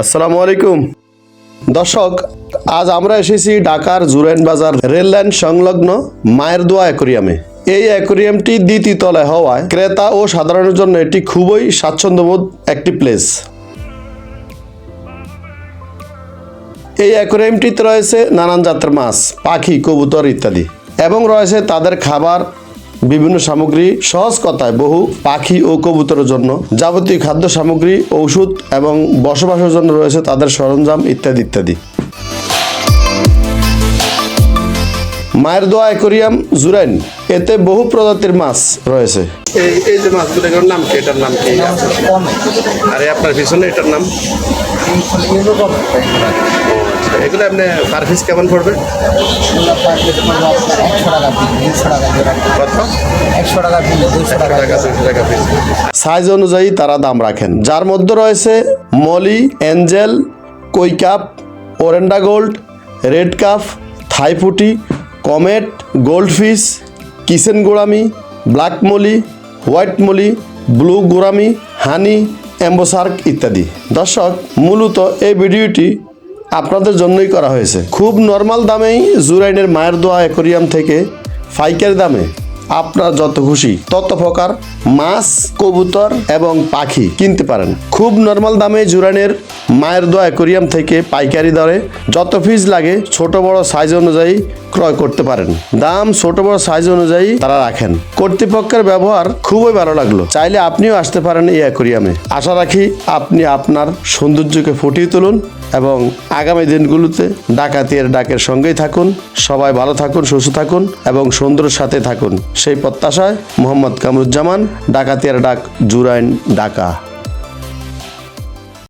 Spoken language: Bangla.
আসসালামু আলাইকুম। দর্শক, আজ আমরা এসেছি ঢাকার জুরাইন বাজার রেল লাইন সংলগ্ন মায়ের দোয়া অ্যাকোরিয়ামে। এই অ্যাকোরিয়ামটি দ্বিতীয় তলায় হওয়ায় ক্রেতা ও সাধারণের জন্য এটি খুবই স্বাচ্ছন্দ্যবোধ একটি প্লেস। এই অ্যাকোরিয়ামটিতে রয়েছে নানান জাতের মাছ, পাখি, কবুতর ইত্যাদি এবং রয়েছে তাদের খাবার বিভিন্ন সামগ্রী সহজ কথায় বহু পাখি ও কবুতরের জন্য। যাবতীয় খাদ্য সামগ্রী ঔষধ এবং বসবাসের জন্য রয়েছে তাদের সরঞ্জাম ইত্যাদি ইত্যাদি। মায়ের দোয়া অ্যাকোরিয়াম জুরাইন। এতে বহু প্রজাতির মাছ রয়েছে। এই এই যে মাছগুলো এগুলোর নাম কি? এটার নাম কি? আরে আপনার পিছনে এটার নাম? এগুলো আপনি পার পিস কেমন পড়বে? সাইজ অনুযায়ী তারা দাম রাখেন। যার মধ্যে রয়েছে molly angel koi carp oranda gold red cap থাইপুটি comet gold fish kissing gourami black molly white molly blue gourami honey অ্যাম্বোসার্ক ইত্যাদি। দর্শক মূলত এই ভিডিওটি আপনাদের জন্যই করা হয়েছে। খুব নর্মাল দামেই জুরাইনের মায়ের দোয়া অ্যাকোরিয়াম থেকে ফাইকের দামে আপনার যত খুশি তত প্রকার মাছ, কবুতর এবং পাখি কিনতে পারেন। খুব নর্মাল দামে জুরানের মায়ের দোয়া অ্যাকোরিয়াম থেকে পাইকারি দরে যত পিস লাগে ছোট বড় সাইজ অনুযায়ী ক্রয় করতে পারেন। দাম ছোট বড় সাইজ অনুযায়ী তারা রাখেন। কর্তৃপক্ষের ব্যবহার খুবই ভালো লাগল। চাইলে আপনিও আসতে পারেন এই অ্যাকোরিয়ামে আশা রাখি আপনি আপনার সৌন্দর্যকে ফুটিয়ে তুলুন এবং আগামী দিনগুলোতে ডাকাতিয়ের ডাকের সঙ্গেই থাকুন। সবাই ভালো থাকুন, সুস্থ থাকুন এবং সুন্দর সাথে থাকুন। সেই প্রত্যাশায় মোহাম্মদ কামরুজ্জামান ডাকাতিয়ার ডাক জুরাইন, ঢাকা।